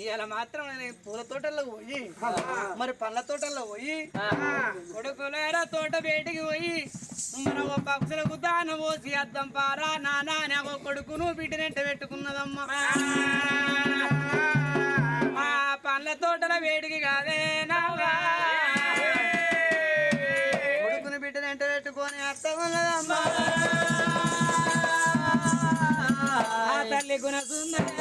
ఇవాళ మాత్రం నేను పూల తోటల్లో పోయి మరి పండ్ల తోటల్లో పోయి కొడుకులేరా తోట బయటికి పోయి మన ఓ పక్షులకు దాన పోసి అద్దం పారా నానా అని ఒక కొడుకును బిడ్డనెంట పెట్టుకున్నదమ్మా. మా పండ్ల తోటల వేడికి కాదే నావా. కొడుకుని బిడ్డనెంట పెట్టుకొని అర్థం ఉన్నదమ్మా. తల్లి గుణ సుందరే.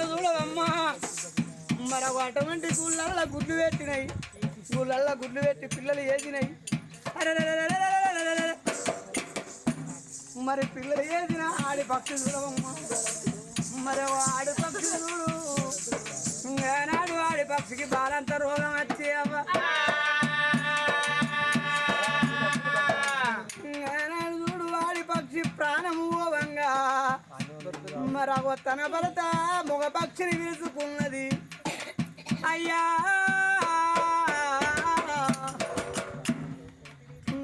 కళ్ళారు చూడదమ్మా మరి అటువంటి గుళ్ళల్లో గుడ్లు పెట్టినాయి. గుళ్ళల్లో గుడ్లు పెట్టి పిల్లలు వేసినాయి మరి పిల్లలు వేసిన ఆడి పక్షి చూడవమ్మా మరి ఆడి పక్షి చూడు ఆడి పక్షికి బాలంత రోగం వచ్చి మరి తన భరత మగ పక్షిని విరుచుకున్నది. అయ్యా!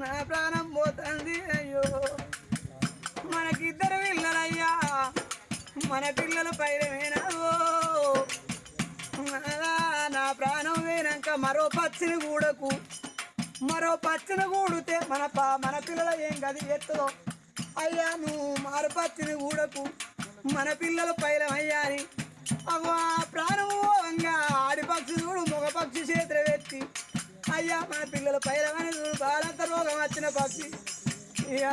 నా ప్రాణం పోతుంది అయ్యో! మనకిద్దరు పిల్లలయ్యా! మన పిల్లల పైరమేనావో నా ప్రాణం వేనాక మరో పచ్చిని కూడకు. మరో పచ్చిని కూడితే మన పా మన పిల్లల ఏం గది ఎత్తుదో అయ్యా నువ్వు మారు పచ్చిని కూడకు. మన పిల్లల పైలమయ్యా అని అవ్వ ప్రాణము పోవంగా ఆడి పక్షి చూడు మగ పక్షి చేతులు పెట్టి అయ్యా మన పిల్లల పైలమని చూడు బాలంత రోగం వచ్చిన పక్షి. ఇక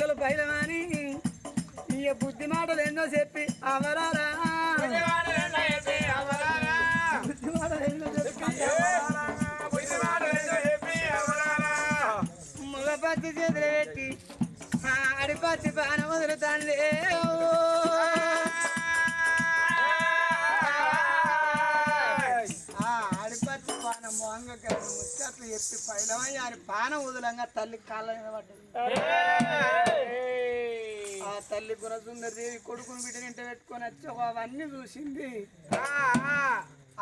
పిల్లలు బయలుమని ఈ బుద్ధి మాటలు ఎన్నో చెప్పి అమరారా బుద్ధి మాటలు ఎన్నో చెప్పి చేతులు పెట్టి ఆడిపచ్చి వదులుతాండి ఆడిపచ్చి చెప్పి పైలమని ఆయన పానం వదులంగా తల్లి కాళ్ళ మీద పడ్డది. ఆ తల్లి గుణసుందరదేవి కొడుకుని బిడ్డని ఇంట పెట్టుకొని వచ్చి అవన్నీ చూసింది.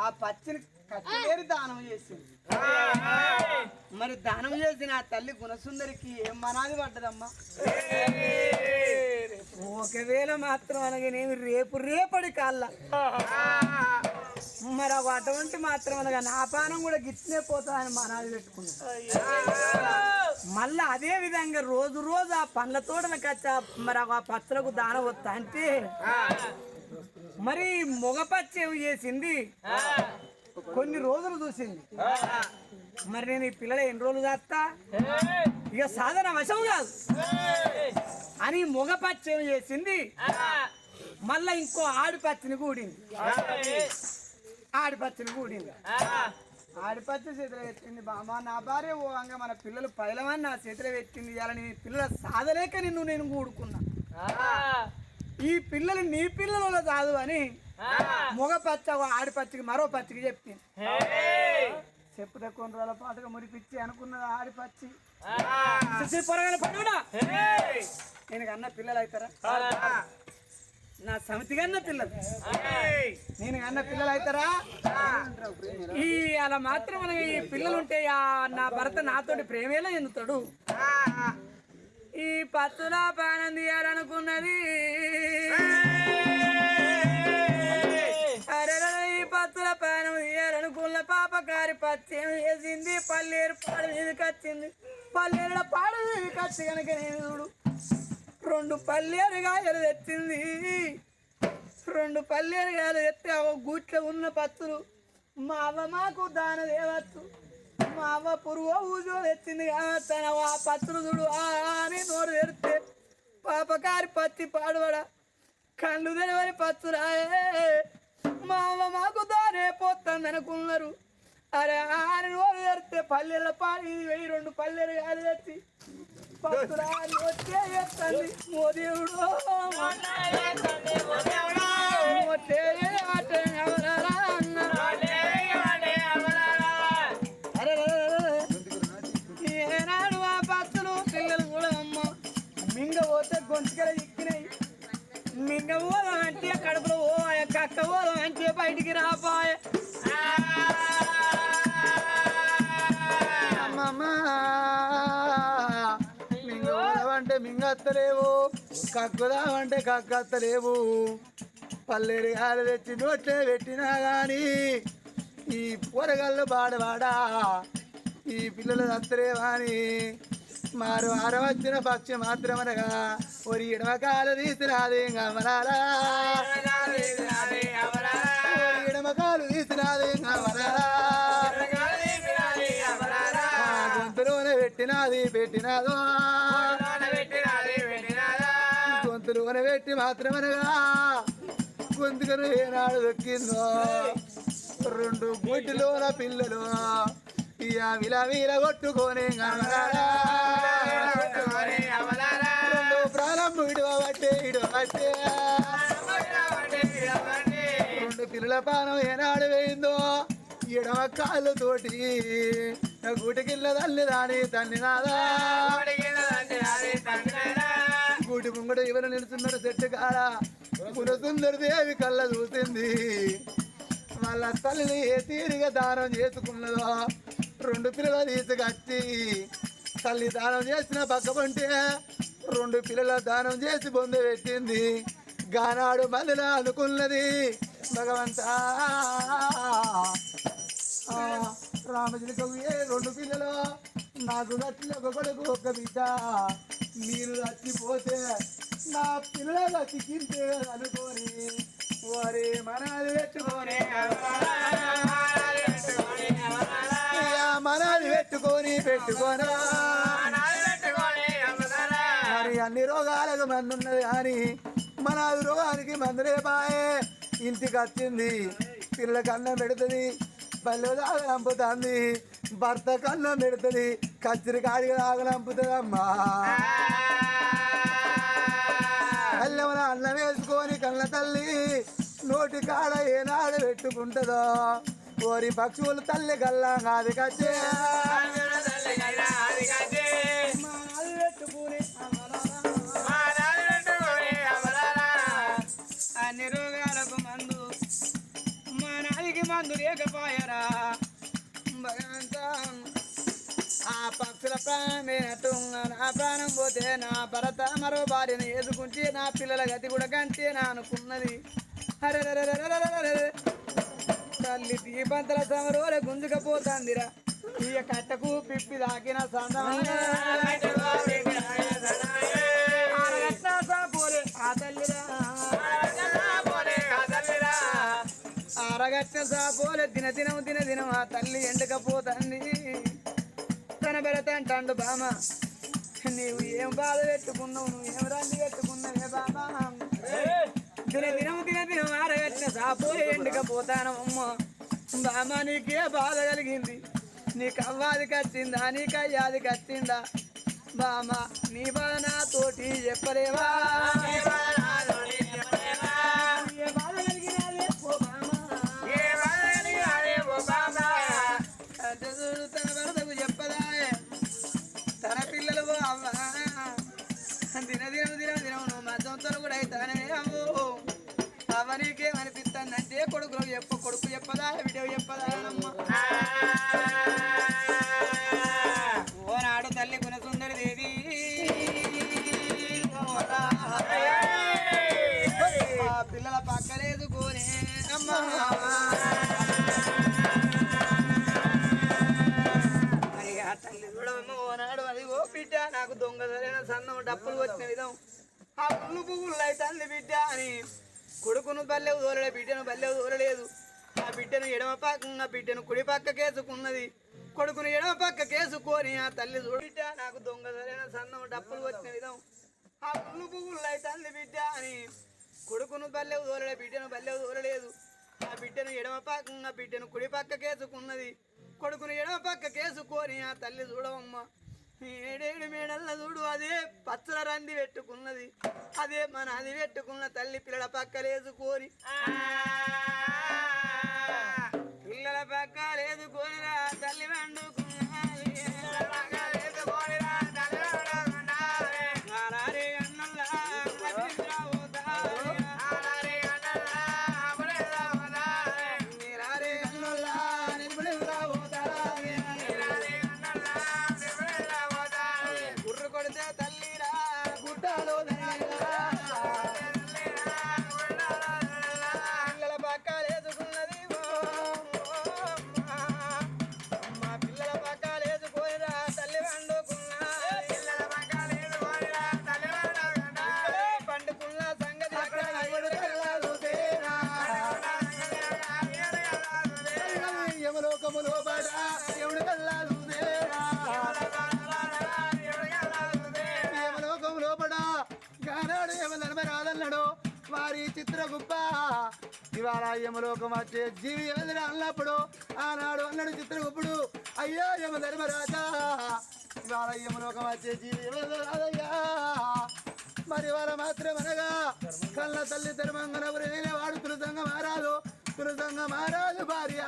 ఆ పచ్చిని కట్టలేరు దానం చేసింది. మరి దానం చేసిన ఆ తల్లి గుణసుందరికి ఏం మనాది పడ్డదమ్మా? ఒకవేళ మాత్రం అనగానేమి రేపు రేపటి కాళ్ళ. మరి అటువంటి మాత్రం అనగా నా పానం కూడా గిట్నే పోతుందని మనాది పెట్టుకున్నా మళ్ళా అదే విధంగా రోజు రోజు ఆ పండ్ల తోటలకు వచ్చి మరి ఆ పచ్చలకు దానం వస్తా అంటే మరి మొగ పచ్చి ఏమి చేసింది. కొన్ని రోజులు చూసింది. మరి నేను ఈ పిల్లలు ఎన్ని రోజులు చేస్తా? ఇక సాధన వశం కాదు. అని మొగ పచ్చి ఏం చేసింది. మళ్ళా ఇంకో ఆడిపచ్చిని కూడింది. ఆడిపచ్చిని కూడింది. ఆడిపచ్చి చేతిలో పెట్టింది బామ్మ. నా భార్య ఓ అంగ మన పిల్లలు పైలమని నా చేతిలో పెట్టింది ఇవాళ నీ పిల్లల సాధలేక నిన్ను నేను కూడుకున్నా. ఈ పిల్లలు నీ పిల్లల కాదు అని మొగ పచ్చ ఆడిపచ్చికి మరో పచ్చికి చెప్పింది చెప్పుతే కొన్ని రోజుల పాటుగా మురిపిచ్చి అనుకున్నది ఆడిపచ్చి చూసి పొరగని పడుడా నేను కన్న పిల్లలు అవుతారా? నా సమితి కన్న పిల్లలు. నేను కన్న పిల్లలు అవుతారా? ఈ అలా మాత్రం మనకి ఈ పిల్లలు ఉంటే నా భర్త నాతోటి ప్రేమేలా ఎందుతాడు? ఈ పత్తుల పానం తీయాలనుకున్నది. పత్తుల పానం తీయాలనుకున్న పాపకారి పచ్చేం చేసింది పల్లేరు పాడు మీదకి వచ్చింది. పల్లేరుల పాడు మీదకి వచ్చి కనుక నేను చూడు. రెండు పల్లేరుగాయలు తెచ్చింది రెండు పల్లేరుగాయలు తెస్తే ఆ గూట్లో ఉన్న పత్తులు మా అవ్వ మాకు దాన దేవచ్చు మా అవ్వ పురుగు ఊజో తెచ్చింది తన ఆ పత్తులు చూడు ఆ అని నోరు తెరిస్తే పాపకారి పత్తి పాడుబడ కళ్ళు తెరవని పత్తురాయే మా అవ్వ మాకు దానే పోతుంది అనుకున్నారు. అరే ఆని నోరు తెరిస్తే పల్లెల పాడి వెయ్యి రెండు పల్లెలు కాదు తెచ్చి పత్తురాని వచ్చే ఎత్తండి మోదేవుడు మోతే ఆటే ఏనాడు ఆ పత్తులు పిల్లలు కూడా అమ్మ. మింగ పోతే గొంతుకలు ఎక్కినాయి మింగ పోదాం అంటే కడుపులో ఓ కక్క పోదాం అంటే బయటికి రాపాయ. కక్కుదామంటే కక్కత్తలేవు. పల్లెరు గాలి తెచ్చి నోట్లే పెట్టినా కానీ ఈ పొరగళ్ళు బాడవాడా? ఈ పిల్లలు అత్తలేవాని మారు ఆరవచ్చిన పక్షి మాత్రమనగా ఒరి ఇడమకాల తీసినాది గమనాలా ఇడమకాలు ఎడమకాలు తీసినాది గమనాలా గొంతులోనే పెట్టినాది పెట్టినాదో. గొంతులోనే పెట్టి మాత్రమనగా గొంతుకను ఏనాడు దొక్కిందో? రెండు గుడ్డులోన పిల్లలు ఇక విల విల కొట్టుకొని రెండు ప్రాణం ఇడవబట్టే ఇడవబట్టే రెండు పిల్లల పానం ఏనాడు వేయిందో? ఎడవ కాళ్ళు తోటి గుటికిల్ల తల్లి దాని తల్లి నాదా? గుడి ముంగట ఎవరు నిలుచున్నాడు చెట్టు కాడ? పురసుందరి దేవి కళ్ళ చూసింది. వాళ్ళ తల్లిని ఏ తీరుగా దానం చేసుకున్నదో రెండు పిల్లలు తీసుకొచ్చి తల్లి దానం చేసిన పక్కబంటే రెండు పిల్లల దానం చేసి బొంద పెట్టింది. గానాడు మళ్ళీ అనుకున్నది. భగవంతా. ఆ, రామచిలకవు రెండు పిల్లలు. నాకు నచ్చిన ఒక కొడుకు ఒక బిడ్డ. మీరు నచ్చిపోతే నా పిల్లల చచ్చికింతే అనుకోని వారి మనాలు పెట్టుకొని. మనాలు పెట్టుకొని పెట్టుకోనా? మరి అన్ని రోగాలకు మందు ఉన్నది కానీ మన రోగానికి మందులే బాయే ఇంటికి వచ్చింది పిల్లకి అన్నం పెడుతుంది పల్లె తాగనంపుతుంది భర్త కన్నం పెడుతుంది కచ్చిరి కాడికి తాగనంపుతుంది అమ్మా అల్లెమన అన్నం వేసుకొని కళ్ళ తల్లి నోటి కాడ ఏనాడు పెట్టుకుంటుందో. ఓరి పక్షువులు తల్లి గల్లా కాదు కచ్చే పెట్టుకుని మందు లేకపోయారా భగవంతా ఆ పక్షుల ప్రాణమే నా ప్రాణం పోతే నా భరత మరో భార్యను ఎదుకుంటే నా పిల్లల గతి కూడా కంటే నా అనుకున్నది తల్లి దీపంతల సమరోల గుంజుకపోతుందిరా ఇక కట్టకు పిప్పి దాకిన సందమైన ఆ తల్లిరా ఆరగట్ల సాపోలే దిన దినం దిన దినం ఆ తల్లి ఎండకపోతుంది. తన అంటాడు బామ నీవు ఏం బాధ పెట్టుకున్నావు నువ్వు ఏం రండి పెట్టుకున్నావే బామ? దిన దినం దిన దినం ఆరగట్టిన ఎండకపోతాను అమ్మ. బామ నీకే బాధ కలిగింది నీకు అవ్వాది కచ్చిందా నీకు అయ్యాది కచ్చిందా? బామ నీ బాధ నాతోటి చెప్పలేవా? పుల్లు తల్లి బిడ్డ అని. కొడుకును బల్లెవు దూరలే బిడ్డను బల్లెవు దూరలేదు ఆ బిడ్డను ఎడమ పక్క బిడ్డను కుడి పక్క కేసుకున్నది. కొడుకును ఎడమ పక్క కేసుకొని ఆ తల్లి చూడు. బిడ్డ నాకు దొంగ సరైన సన్నం డప్పులు వచ్చిన విధం. ఆ పుల్లు పువ్వులు తల్లి బిడ్డ అని. కొడుకును బల్లెవు దూరలే బిడ్డను బల్లెవు దూరలేదు ఆ బిడ్డను ఎడమ పక్క బిడ్డను కుడి పక్క కేసుకున్నది. కొడుకును ఎడమ పక్క కేసుకొని ఆ తల్లి చూడవమ్మ. ఏడేడు మేడల్ల చూడు అదే పచ్చల రంది పెట్టుకున్నది. అదే మన అది పెట్టుకున్న తల్లి పిల్లల పక్కలేసుకొని పిల్లల పక్క లేదుకోనిరా తల్లి వండుకున్నది. చిత్ర చిత్రగుప్ప. ఇవాళ యమలోకం వచ్చే జీవి ఎవరిని అన్నప్పుడు ఆనాడు అన్నాడు చిత్రగుప్పుడు. అయ్యో యమధర్మరాజా ఇవాళ యమలోకం వచ్చే జీవి ఎవరు మరి వాళ్ళ మాత్రం అనగా కళ్ళ తల్లి ధర్మంగనవరైన వాడు తులసంగ మారాదు తులసంగ మారాదు భార్య.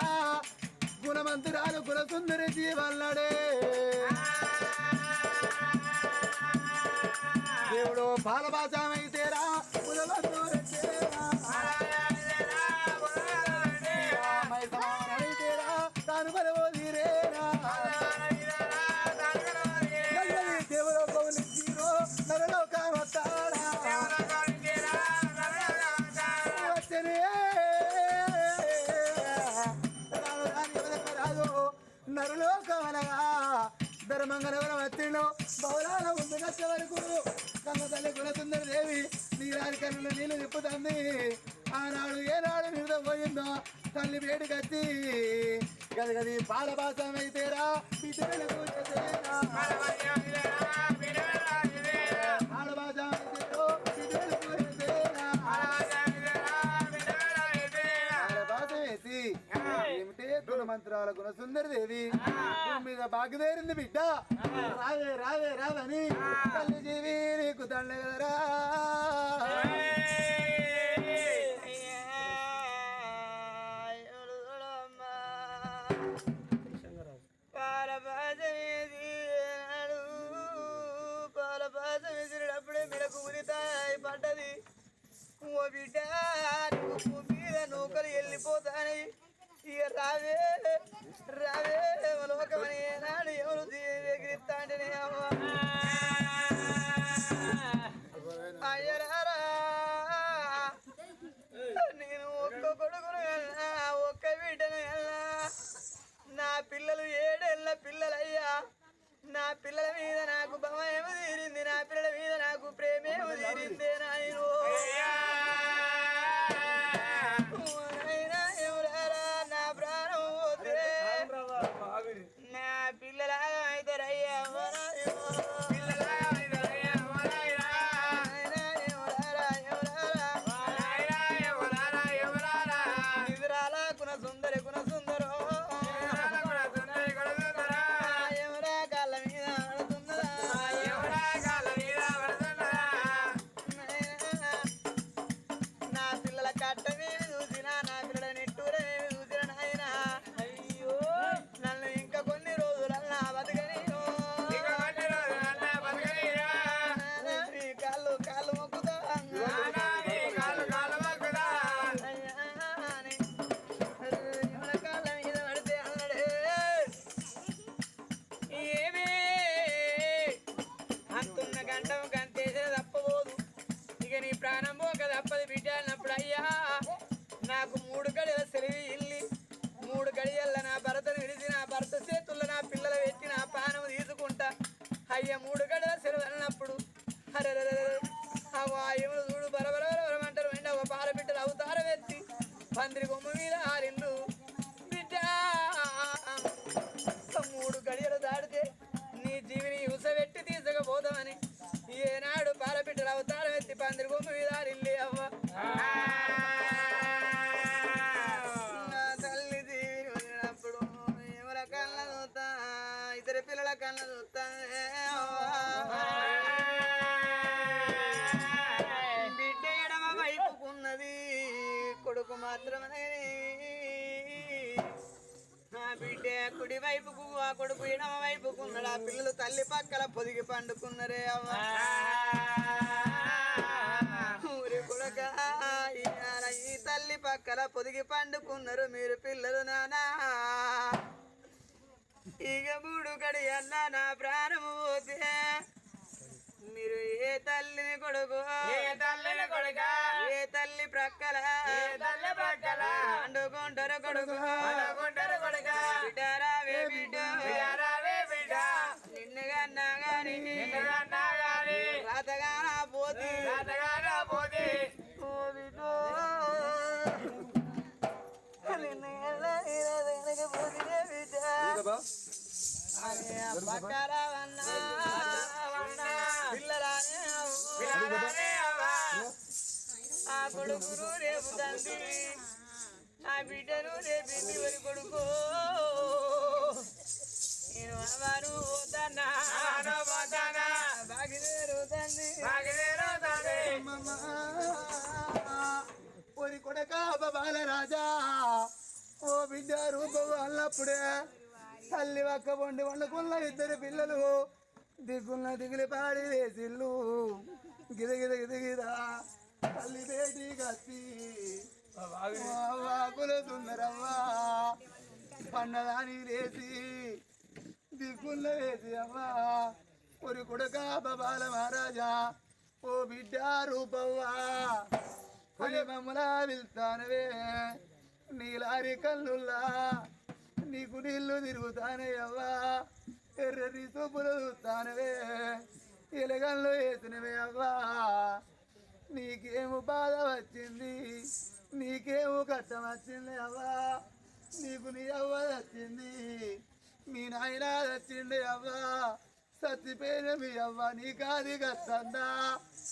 గుణమంతురాలు గుణసుందరి జీవల్లడే. దేవుడు బాలభాషమైతేరా కులవంతురెట్టేరా. Yeah. గది పాలభాసమైతేరా పాలభాసం అయితేరా పితేరా పాలభాసం అయితేరో పితేలు దేవి మీద బాగుదేరింది బిడ్డ. రావే రావే రావని. తల్లి జీవి నీకు దండ ఓ బిడ్డ నువ్వు మీద నూకలు వెళ్ళిపోతాయి ఇక రావే రావే లోకమని ఏనాడు ఎవరు ఎగిరిస్తా అంటే అయ్యరారా నేను ఒక్క కొడుకును వెళ్ళా ఒక్క బిడ్డను కన్నా. నా పిల్లలు ఏడేళ్ళ పిల్లలయ్యా. నా పిల్లల మీద నాకు భయమేమో తీరింది నా పిల్లల మీద నాకు ప్రేమేమో తీరిందే నాయను. అన్న నా ప్రాణము పోతే మీరు ఏ తల్లిని కొడుకు? ఏ తల్లి ప్రక్కల? పండుకుంటారు కొడుకు. బిడ్డారావే ఆ ఆ కొడుకును రేపు తండ్రి ఆ బిడ్డను రేపింది వరి కొడుకు నేను అవారు పోతానా బాగిదేరు తండ్రి ఒరి కొడక బాల రాజా ఓ బిడ్డ రూపం అన్నప్పుడే తల్లి ఒక్క వండి వండుకున్న ఇద్దరు పిల్లలు. దిగున్న దిగులు పాడి వేసిల్లు. గిద గిద గిద గిద. తల్లి బేటి కత్తి. వాకుల సుందరవ్వా. పన్నదాని లేచి దిక్కున్న వేసి అవ్వా ఒరి కొడక బాల మహారాజా. ఓ బిడ్డ రూపవ్వా. కొలి మమ్మలా వెళ్తానవే. నీలారి కన్నుల్లా నీకు నీళ్ళు తిరుగుతానే అవ్వా ఎర్రని సూపులు చూస్తానవే ఎలగన్లు వేసినవే అవ్వా. నీకేము బాధ వచ్చింది. నీకేము కష్టం వచ్చింది అవ్వా. నీకు నీ అవ్వ వచ్చింది మీ నాయన వచ్చింది అవ్వా. సత్తిపోయిన మీ అవ్వ నీకాది కత్తండా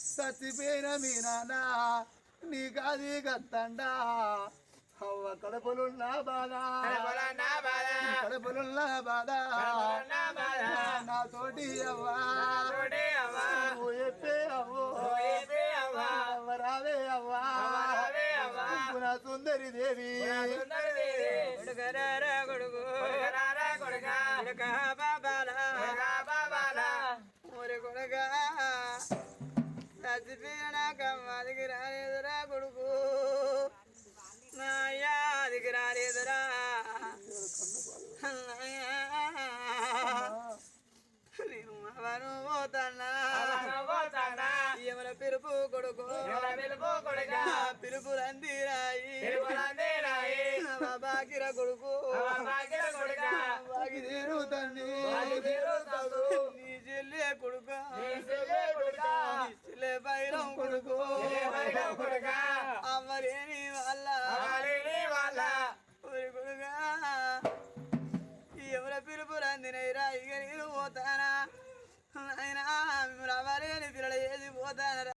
సత్తిపోయిన మీ నాన్న నీ కాది కత్తండా అవ్వ కడపలున్న బాధ. కడపలున్న బాధ. నా తోటి అవ్వా. చెప్పే అవ్వో. అవ్వ. రావే అవ్వా. పునః సుందరి దేవి. కొడుకు. బాబాలా. కొడుక. నా అయ్యా రాలేదురా.